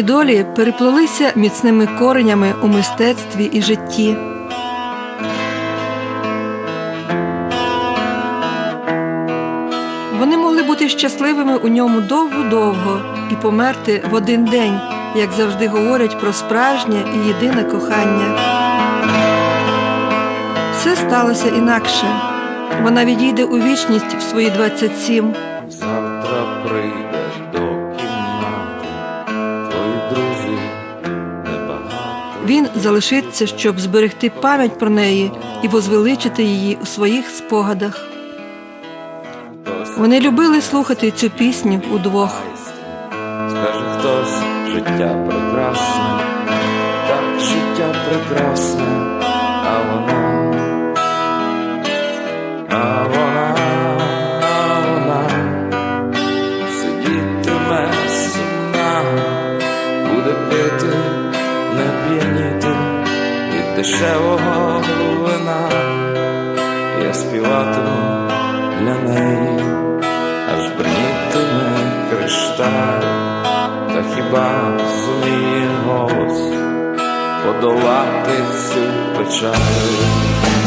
Їхні долі переплелися міцними коренями у мистецтві і житті. Вони могли бути щасливими у ньому довго-довго і померти в один день, як завжди говорять про справжнє і єдине кохання. Все сталося інакше. Вона відійде у вічність в свої 27. Завтра прийде Він залишиться, щоб зберегти пам'ять про неї і возвеличити її у своїх спогадах. Вони любили слухати цю пісню удвох. скаже хтось, життя прекрасне, так життя прекрасне, від дешевого вина. Я співатиму для неї, аж брнітиме кришталь, та хіба зуміє голос подолати цю печаль?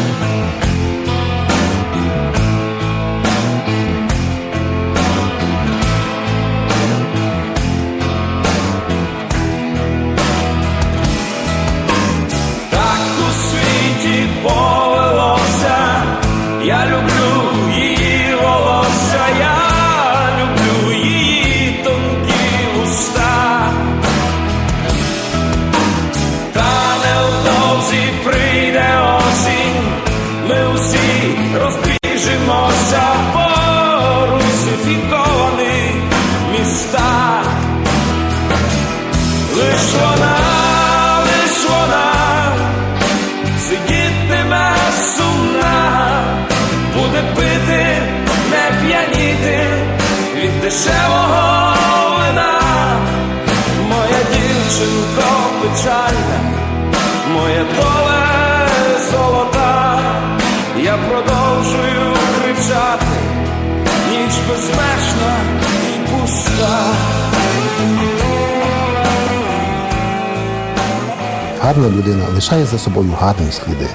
Гарна людина лишає за собою гарні сліди.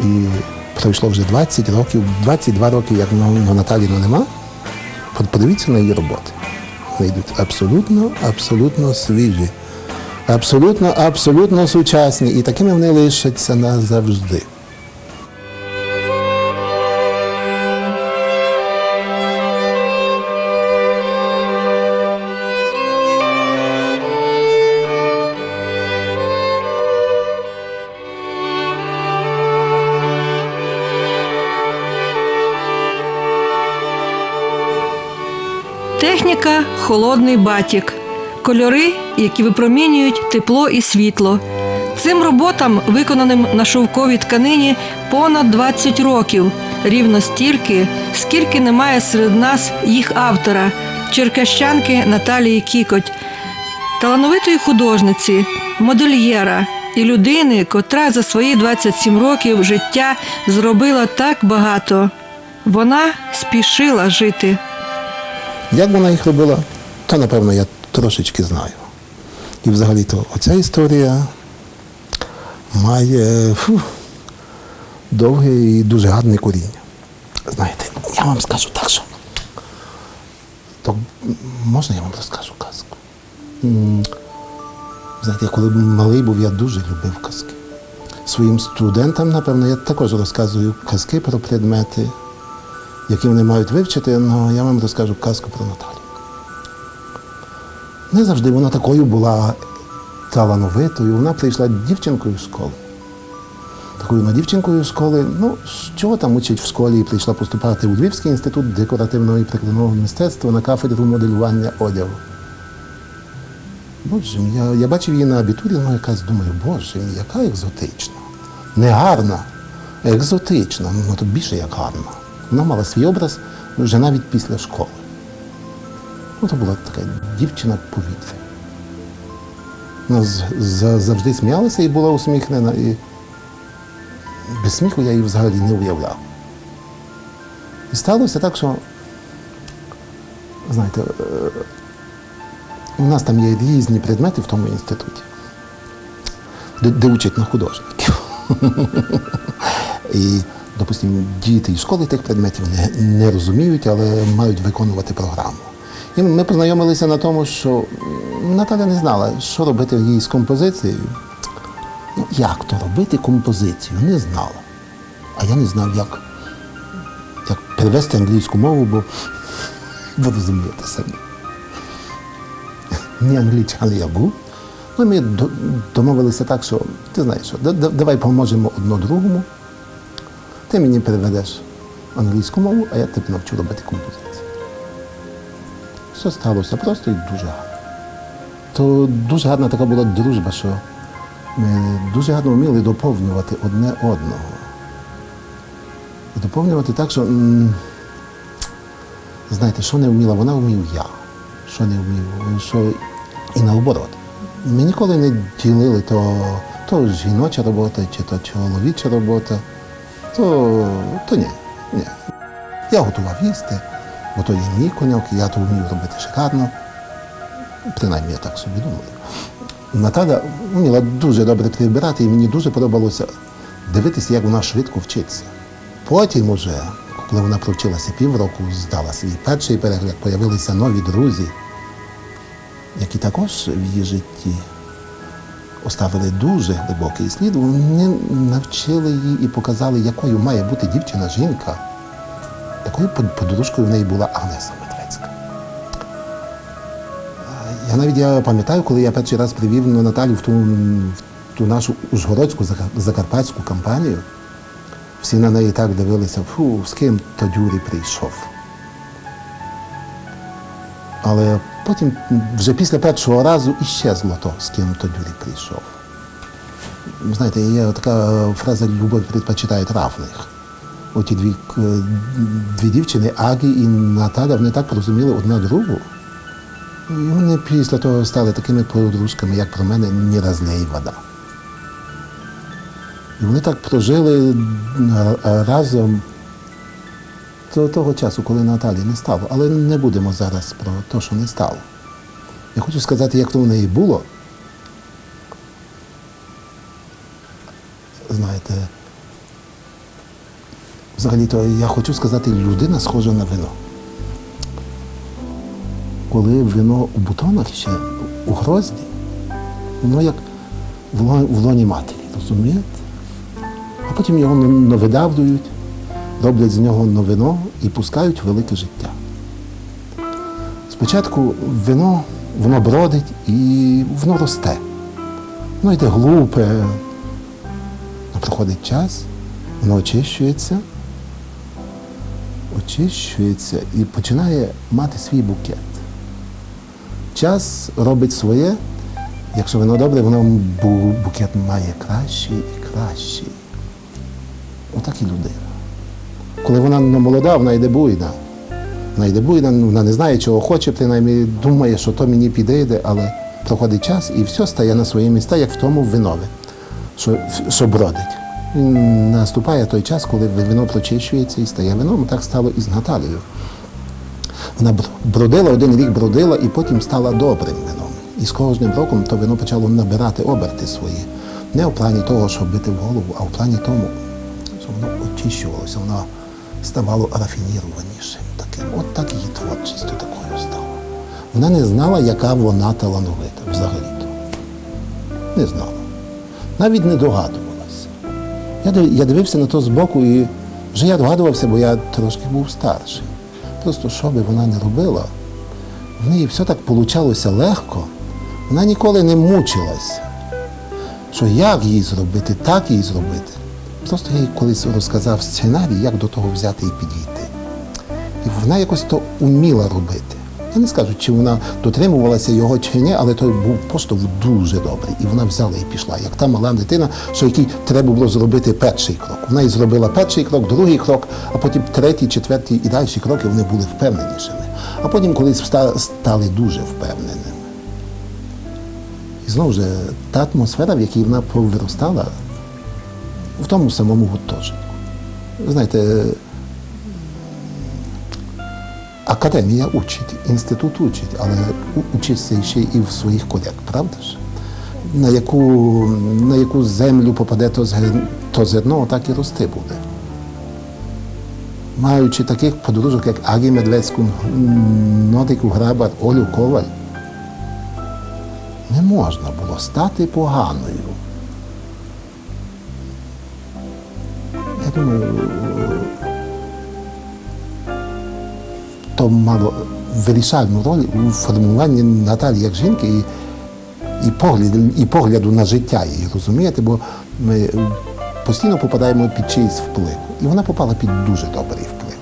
І пройшло вже 20 років, 22 роки, як на, на Наталі ну, нема. Подивіться на її роботи. Вони йдуть абсолютно, абсолютно свіжі, абсолютно, абсолютно сучасні. І такими вони лишаться назавжди. Техніка холодний батік, кольори, які випромінюють тепло і світло. Цим роботам, виконаним на шовковій тканині, понад 20 років, рівно стільки, скільки немає серед нас їх автора, черкащанки Наталії Кікоть, талановитої художниці, модельєра і людини, котра за свої 27 років життя зробила так багато. Вона спішила жити. Як вона їх робила, то напевно я трошечки знаю. І взагалі-то оця історія має фу, довге і дуже гарне коріння. Знаєте, я вам скажу так, що. То можна я вам розкажу казку? Знаєте, я коли малий був, я дуже любив казки. Своїм студентам, напевно, я також розказую казки про предмети, які вони мають вивчити, але я вам розкажу казку про Наталю. Не завжди вона такою була талановитою. Вона прийшла дівчинкою в школу. Такою на дівчинкою школи, ну, що там учить в школі, і прийшла поступати у Львівський інститут декоративного і прикладного мистецтва на кафедру моделювання одягу. Боже я, я бачив її на абітурі, ну якась думаю, боже мій, яка екзотична. Не гарна, екзотична, ну то більше як гарна. Вона мала свій образ вже навіть після школи. Ну, то була така дівчина повітря. Вона завжди сміялася і була усміхнена. І без сміху я її взагалі не уявляв. І сталося так, що, знаєте, е, У нас там є різні предмети в тому інституті, де, де учать на художників. І, допустимо, діти із школи тих предметів не, не розуміють, але мають виконувати програму. І ми познайомилися на тому, що Наталя не знала, що робити їй з композицією. Ну, як то робити композицію, не знала. А я не знав, як, як перевести англійську мову, бо ви розумієте самі. Не англічан я був. Ну, ми домовилися так, що ти знаєш, що да- да- давай поможемо одно другому. Ти мені переведеш англійську мову, а я тебе навчу робити композицію. Все сталося просто і дуже гарно. То дуже гарна така була дружба, що ми дуже гарно вміли доповнювати одне одного. І доповнювати так, що, знаєте, що не вміла, вона вмів я. Що не вмів, що і наоборот. Ми ніколи не ділили то, то жіноча робота, чи то чоловіча робота. То, то ні, ні. Я готував їсти, бо то є мій коньок, і я то вмів робити шикарно. Принаймні я так собі думаю. Наталя вміла дуже добре прибирати, і мені дуже подобалося дивитися, як вона швидко вчиться. Потім уже, коли вона провчилася півроку, здала свій перший перегляд, появилися нові друзі, які також в її житті оставили дуже глибокий слід. Вони навчили її і показали, якою має бути дівчина-жінка. Такою подружкою в неї була Агнеса Медведська. Я навіть я пам'ятаю, коли я перший раз привів Наталю в ту, в ту нашу Ужгородську закарпатську кампанію. Всі на неї так дивилися, фу, з ким то Дюрі прийшов. Але потім, вже після першого разу, іщезло то, з ким то Дюрі прийшов. Знаєте, є така фраза Любов предпочитає равних. Оті дві, дві дівчини, Агі і Наталя, вони так порозуміли одна другу. І вони після того стали такими подружками, як про мене, не розлей вода. І вони так прожили разом до того часу, коли Наталі не стало. Але не будемо зараз про те, що не стало. Я хочу сказати, як то в неї було. Знаєте, взагалі-то я хочу сказати, людина схожа на вино коли вино у бутонах ще у грозді, воно як в лоні матері, розумієте? А потім його н- навидавлюють, роблять з нього новино і пускають велике життя. Спочатку вино, воно бродить і воно росте. Воно йде глупе, но проходить час, воно очищується, очищується і починає мати свій букет. Час робить своє. Якщо воно добре, воно букет має кращий і кращий. Отак і людина. Коли вона не молода, вона йде буйна. Вона йде буйна, вона не знає, чого хоче, принаймні думає, що то мені підійде, але проходить час і все стає на свої місця, як в тому винові, що, що бродить. І наступає той час, коли вино прочищується і стає вином. Так стало і з Наталією. Вона бр- бродила, один рік бродила і потім стала добрим вином. І з кожним роком то вино почало набирати оберти свої. Не в плані того, щоб бити в голову, а в плані тому, що воно очищувалося, воно ставало рафінірованішим таким. От так її творчість такою стала. Вона не знала, яка вона талановита взагалі-то. Не знала. Навіть не догадувалася. Я, дивився на то збоку і вже я догадувався, бо я трошки був старший. Просто що би вона не робила, в неї все так получалося легко, вона ніколи не мучилась. Що як їй зробити, так їй зробити. Просто я їй колись розказав сценарій, як до того взяти і підійти. І вона якось то уміла робити. Я не скажу, чи вона дотримувалася його чи ні, але той був просто дуже добрий. І вона взяла і пішла, як та мала дитина, що якій треба було зробити перший крок. Вона і зробила перший крок, другий крок, а потім третій, четвертий і далі кроки вони були впевненішими. А потім колись стали дуже впевненими. І знову ж та атмосфера, в якій вона повиростала, в тому самому гуртожитку. Знаєте, академія учить, інститут учить, але учиться ще і в своїх колег, правда ж? На яку, на яку землю попаде то, зер- то зерно, так і рости буде. Маючи таких подружок, як Агі Медведську, Нодику Грабар, Олю Коваль, не можна було стати поганою. Думаю, то мало вирішальну роль у формуванні Наталі як жінки і, і, погляду, і погляду на життя її, розумієте? Бо ми постійно попадаємо під чийсь вплив. І вона попала під дуже добрий вплив.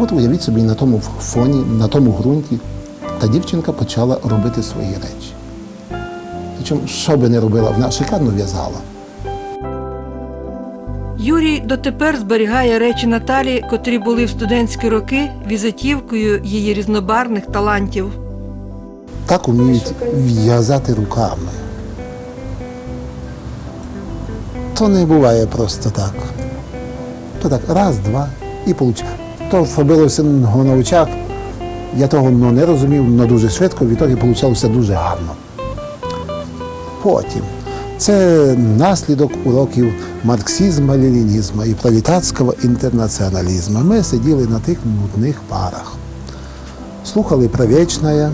От уявіть собі, на тому фоні, на тому ґрунті та дівчинка почала робити свої речі. Причому, що би не робила, вона шикарно в'язала. Юрій дотепер зберігає речі Наталі, котрі були в студентські роки візитівкою її різнобарвних талантів. Так уміють в'язати руками. То не буває просто так. То так, раз, два і получив. То робилося на очах. Я того ну, не розумів, але дуже швидко, відтоді вийшло дуже гарно. Потім. Це наслідок уроків марксизму, ленінізму і пролетарського інтернаціоналізму. Ми сиділи на тих нудних парах, слухали про вічне,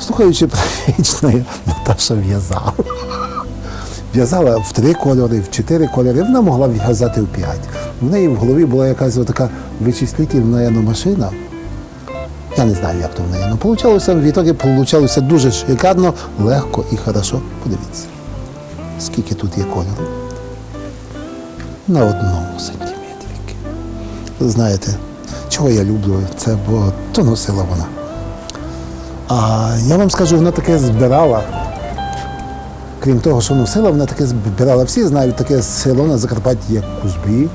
Слухаючи про вічне, Наташа в'язала. В'язала в три кольори, в чотири кольори. Вона могла в'язати в п'ять. В неї в голові була якась така вичислительна машина. Я не знаю, як то в неї. але получалося, в ітогі получалося дуже шикарно, легко і хорошо. Подивіться, скільки тут є кольору. На одному сантиметрі. Знаєте, чого я люблю це, бо то носила вона. А я вам скажу, вона таке збирала. Крім того, що носила, вона таке збирала. Всі знають таке село на Закарпатті, як Кузбі.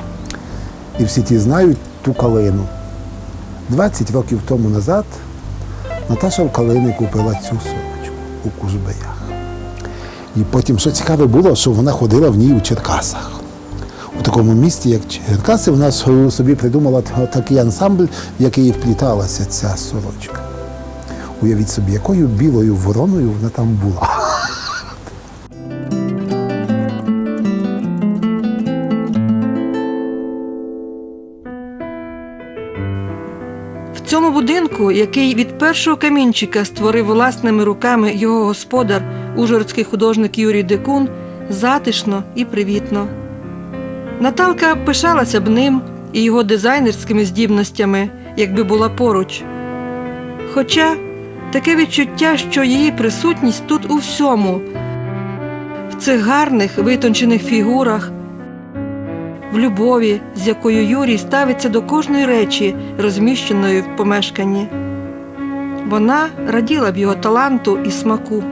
І всі ті знають ту калину. 20 років тому назад Наташа в калини купила цю сорочку у Кузбеях. І потім, що цікаве було, що вона ходила в ній у Черкасах. У такому місті, як Черкаси, вона собі придумала такий ансамбль, в який впліталася ця сорочка. Уявіть собі, якою білою вороною вона там була. В цьому будинку, який від першого камінчика створив власними руками його господар, ужгородський художник Юрій Декун, затишно і привітно. Наталка пишалася б ним і його дизайнерськими здібностями, якби була поруч. Хоча таке відчуття, що її присутність тут у всьому, в цих гарних витончених фігурах, в любові, з якою Юрій ставиться до кожної речі, розміщеної в помешканні. Вона раділа б його таланту і смаку.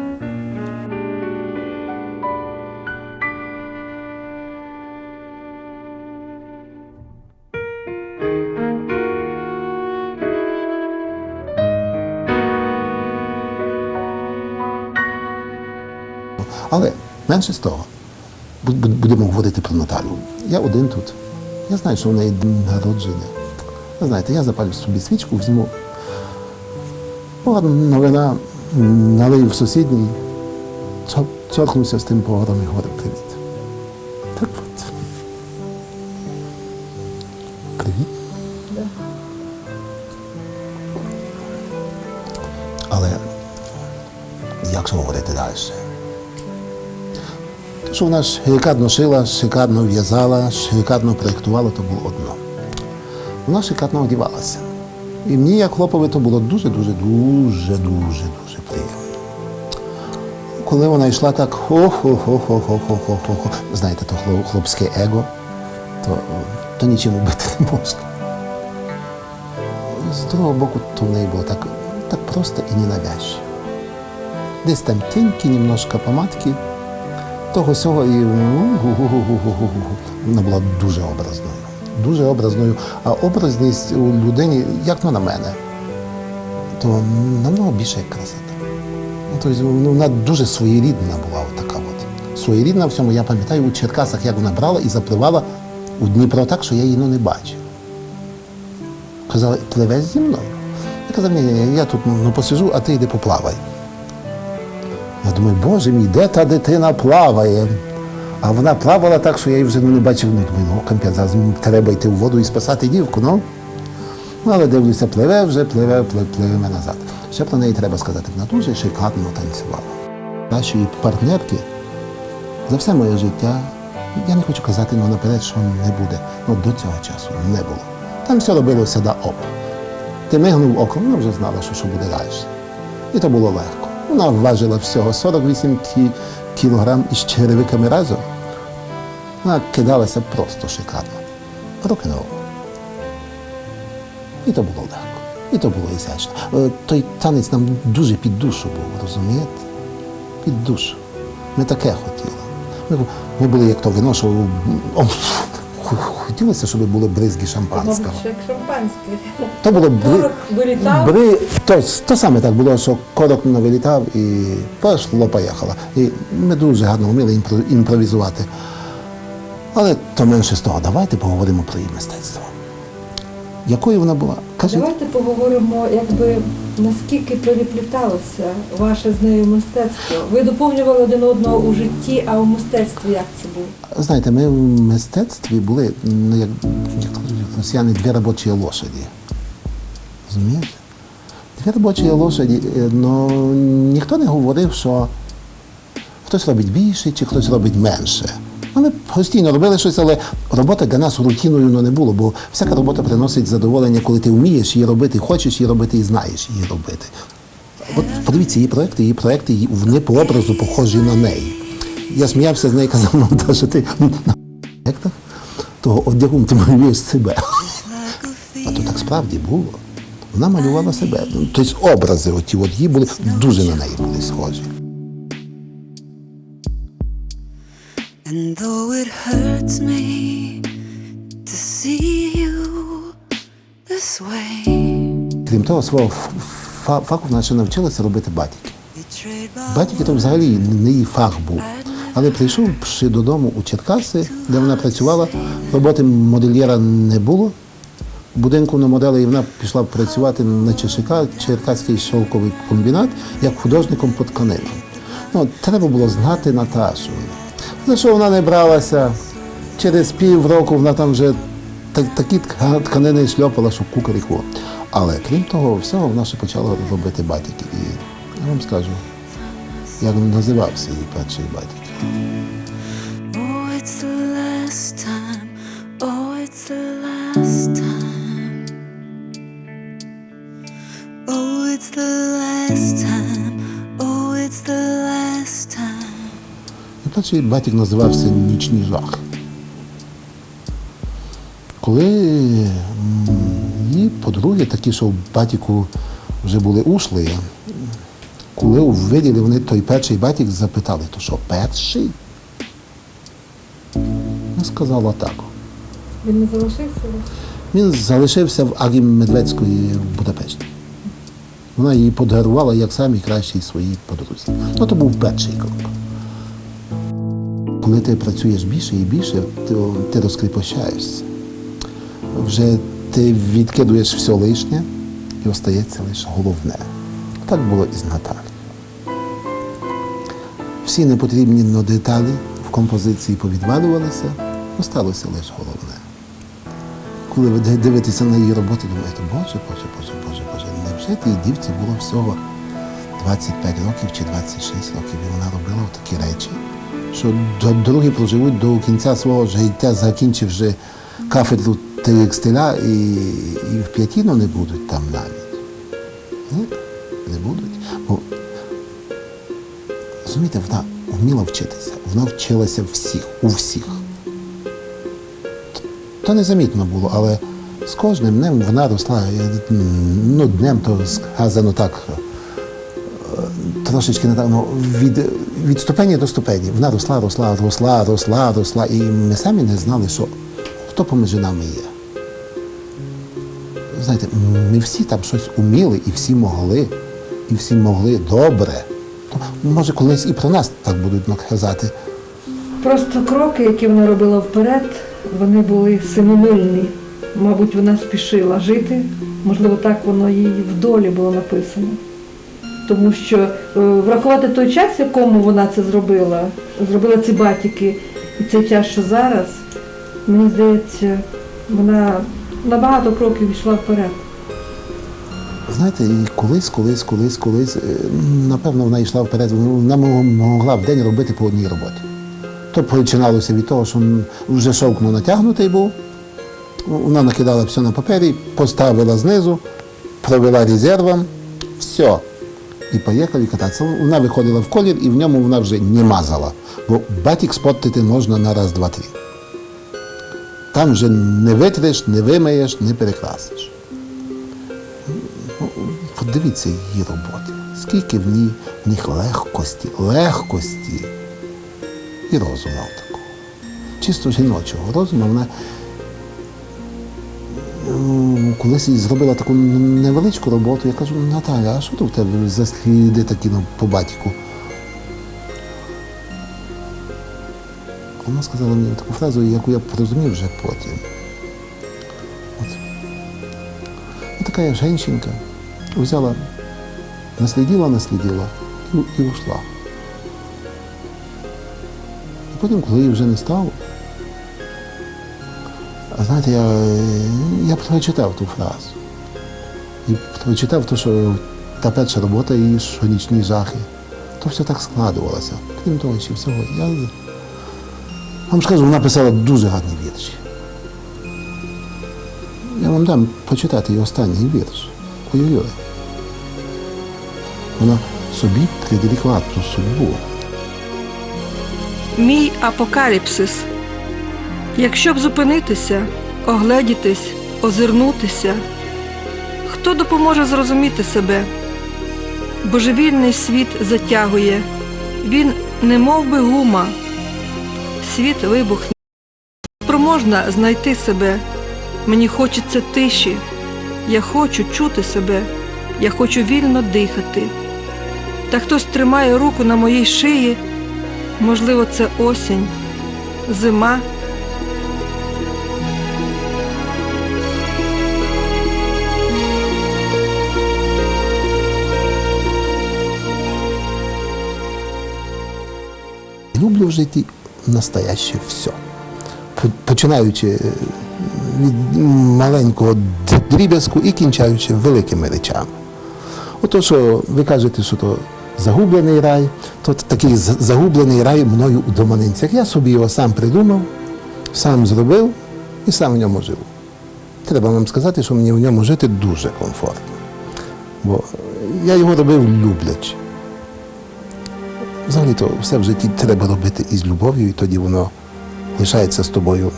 Але менше з того, бу- бу- будемо говорити про Наталю. Я один тут. Я знаю, що в неї народження. Ви знаєте, я запалю собі свічку, візьму. Погана новина, налив в сусідній, цо- з тим погором і говорив, привіт. Що вона шикарно шила, шикарно в'язала, шикарно проєктувала, то було одно. Вона шикарно одівалася. І мені, як хлопові, то було дуже-дуже, дуже, дуже, дуже приємно. Коли вона йшла так хо-хо-хо-хо-хо-хо-хо-хо, знаєте, то хлопське его, то, то нічим убити не можна. З другого боку, то в неї було так, так просто і ненавязчиво. Десь там тінькі, немножко помадки, того сього і ну, вона була дуже образною. Дуже образною. А образність у людині, як ну, на мене, то намного більше як красота. Тобто, вона дуже своєрідна була така от. Своєрідна в цьому, я пам'ятаю у Черкасах, як вона брала і запливала у Дніпро так, що я її ну, не бачив. казали, пливеш зі мною. Я казав, ні, ні, я тут ну, посижу, а ти йди поплавай. Я думаю, боже мій, де та дитина плаває? А вона плавала так, що я її вже ну, не бачив. Ну, думаю, ну, капець, зараз треба йти в воду і спасати дівку, ну. Ну, але дивлюся, пливе вже, пливе, пливе, пливе назад. Ще про неї треба сказати, вона дуже шикарно танцювала. Нашої партнерки за все моє життя, я не хочу казати ну, наперед, що не буде. Ну, до цього часу не було. Там все робилося да оп. Ти мигнув оком, вона вже знала, що, що буде далі. І то було легко. Вона важила всього 48 кілограм із черевиками разом. Вона кидалася просто шикарно. Око. І то було легко. І то було ізящно. Е, Той танець нам дуже під душу був, розумієте? Під душу. Ми таке хотіли. Ми, були як то вино, що хотілося, щоб були бризки шампанського. шампанське. То було бри... Вилітав. бри... то, то саме так було, що корок не вилітав і пішло, поїхало. І ми дуже гарно вміли імпро... імпровізувати. Але то менше з того, давайте поговоримо про її мистецтво. Якою вона була? Кажіть. Давайте поговоримо, якби наскільки перепліталося ваше з нею мистецтво. Ви доповнювали один одного у житті, а у мистецтві як це було? Знаєте, ми в мистецтві були, ну, як, росіяни, дві робочі лошаді. Розумієте? Дві робочі лошаді, е, ну ніхто не говорив, що хтось робить більше чи хтось робить менше. Ми постійно робили щось, але робота для нас рутиною ну, не було, бо всяка робота приносить задоволення, коли ти вмієш її робити, хочеш її робити і знаєш її робити. От подивіться, її проекти, її проекти, вони по образу похожі на неї. Я сміявся з нею, казав, ну, та, що ти на так? Того одягом ти малюєш себе. А то так справді було. Вона малювала себе. Ну, Тобто образи оті от її були дуже на неї були схожі. And though it hurts me to see you this way, Крім того, свого фаху вона ще навчилася робити батіки. Батіки то взагалі не її фах був. Але прийшовши додому у Черкаси, де вона працювала, роботи модельєра не було. В будинку на моделі і вона пішла працювати на ЧШК, Черкаський шовковий комбінат, як художником по тканинам. Ну, треба було знати Наташу. За що вона не бралася? Через півроку вона там вже та- такі тканини шльопала, що кукаріку. Але крім того, всього вона ще почала робити батіки. І я вам скажу, як він називався її перший батік. Oh, last time. І батік називався Нічний жах. Коли її подруги, такі, що в батіку вже були ушли, коли увиділи вони той перший батік, запитали, то що, перший? Вона сказала так. Він не залишився? Він залишився в Агі Медведської в Будапешті. Вона її подарувала як самій кращій своїй подрузі. Ну, то був перший крок. Коли ти працюєш більше і більше, то ти розкріпощаєшся. Вже ти відкидуєш все лишнє і остається лише головне. Так було і з Наталі. Всі непотрібні но деталі в композиції повідвалювалися, осталося лише головне коли ви дивитеся на її роботи, думаєте, боже, боже, боже, боже, боже, невже тій дівці було всього 25 років чи 26 років, і вона робила такі речі, що другі проживуть до кінця свого життя, закінчивши кафедру текстиля і, і в п'ятіно не будуть там навіть. Ні, не будуть. Бо, розумієте, вона вміла вчитися, вона вчилася всіх, у всіх. То незамітно було, але з кожним днем вона росла. Ну, днем то сказано так, е, трошечки не так, ну, від, від ступені до ступені. Вона росла, росла, росла, росла, росла. І ми самі не знали, що хто поміж нами є. Знаєте, ми всі там щось уміли і всі могли, і всі могли добре. То, може, колись і про нас так будуть казати. Просто кроки, які вона робила вперед, вони були семимильні. мабуть, вона спішила жити. Можливо, так воно їй в долі було написано. Тому що е, врахувати той час, в якому вона це зробила, зробила ці батіки, і цей час, що зараз, мені здається, вона на багато кроків йшла вперед. Знаєте, колись, колись, колись, колись, е, напевно, вона йшла вперед, вона могла в день робити по одній роботі. То починалося від того, що вже шовк ну, натягнутий був, вона накидала все на папері, поставила знизу, провела резервом, все. І поїхали кататися. Вона виходила в колір і в ньому вона вже не мазала. Бо батік спортити можна на раз, два, три. Там вже не витриш, не вимиєш, не перекрасиш. Подивіться її роботи. Скільки в ній в них легкості, легкості і розуму такого. Чисто жіночого розуму вона колись зробила таку невеличку роботу. Я кажу, Наталя, а що тут в тебе за сліди такі ну, по батіку? Вона сказала мені таку фразу, яку я порозумів вже потім. От. І така я жінка взяла, наслідила, наслідила і, і ушла. І потім, коли її вже не стало, знаєте, я, я прочитав ту фразу. І прочитав те, що та перша робота і що нічні жахи. То все так складувалося. Крім того, ще всього. Я вам скажу, вона писала дуже гарні вірші. Я вам дам почитати її останній вірш. Ой-ой-ой. Вона собі прирікла ту судьбу. Мій апокаліпсис. Якщо б зупинитися, огледітись, озирнутися, хто допоможе зрозуміти себе? Божевільний світ затягує, він не мов би гума. Світ вибухне. Спроможна знайти себе. Мені хочеться тиші. Я хочу чути себе. Я хочу вільно дихати. Та хтось тримає руку на моїй шиї. Можливо, це осінь, зима. Люблю в житті настояще все. Починаючи е, від маленького дріб'язку і кінчаючи великими речами. Ото, що ви кажете, що то загублений рай, то такий загублений рай мною у Доманинцях. Я собі його сам придумав, сам зробив і сам в ньому живу. Треба вам сказати, що мені в ньому жити дуже комфортно. Бо я його робив люблячи. Взагалі то все в житті треба робити із любов'ю, і тоді воно лишається з тобою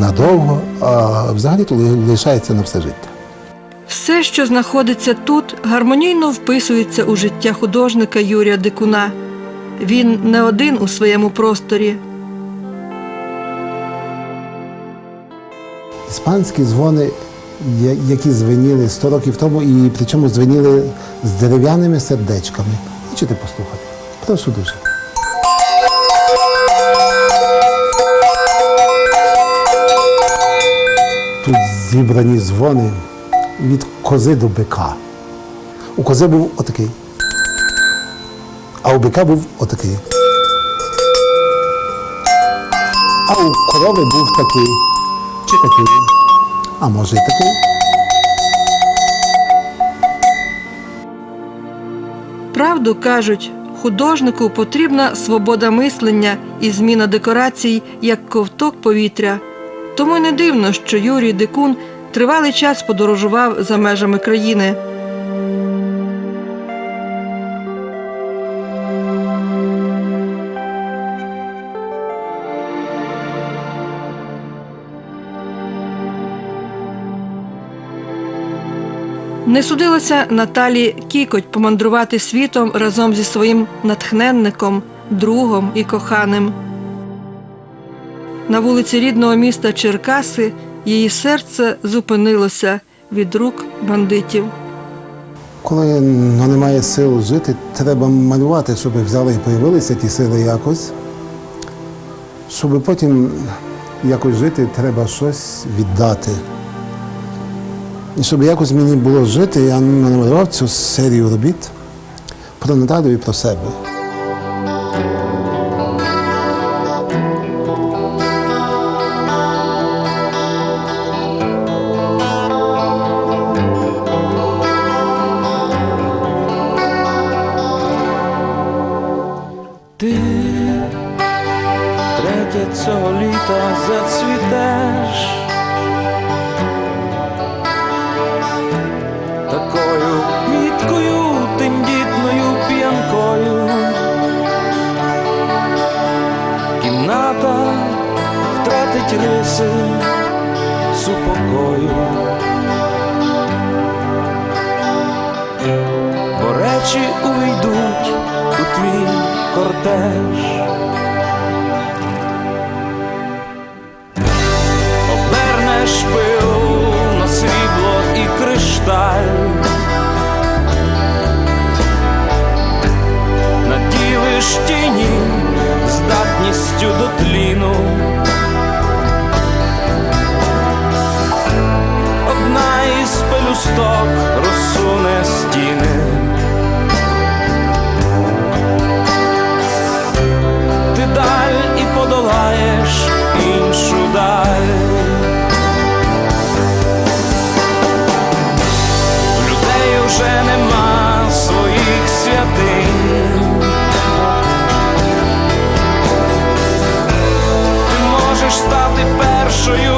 надовго, а взагалі то лишається на все життя. Все, що знаходиться тут, гармонійно вписується у життя художника Юрія Дикуна. Він не один у своєму просторі. Іспанські дзвони, які звеніли 100 років тому, і причому звеніли з дерев'яними сердечками. Хочете послухати? Прошу дуже. Тут зібрані дзвони від кози до бика. У кози був отакий, а у бика був отакий. А у корови був такий. Чи такий? А може і такий? Правду кажуть, художнику потрібна свобода мислення і зміна декорацій як ковток повітря. Тому й не дивно, що Юрій Дикун тривалий час подорожував за межами країни. Не судилося Наталі Кікоть помандрувати світом разом зі своїм натхненником, другом і коханим. На вулиці рідного міста Черкаси її серце зупинилося від рук бандитів. Коли ну, немає сил жити, треба малювати, щоб взяли і появилися ті сили якось. Щоб потім якось жити, треба щось віддати. І щоб якось мені було жити, я намалював цю серію робіт про Наталю і про себе. Бо речі увійдуть у твій кортеж. Обернеш пил на срібло і кришталь. Наділиш тіні здатністю до тліну. Одна із пелюсток розсуне стіни. show you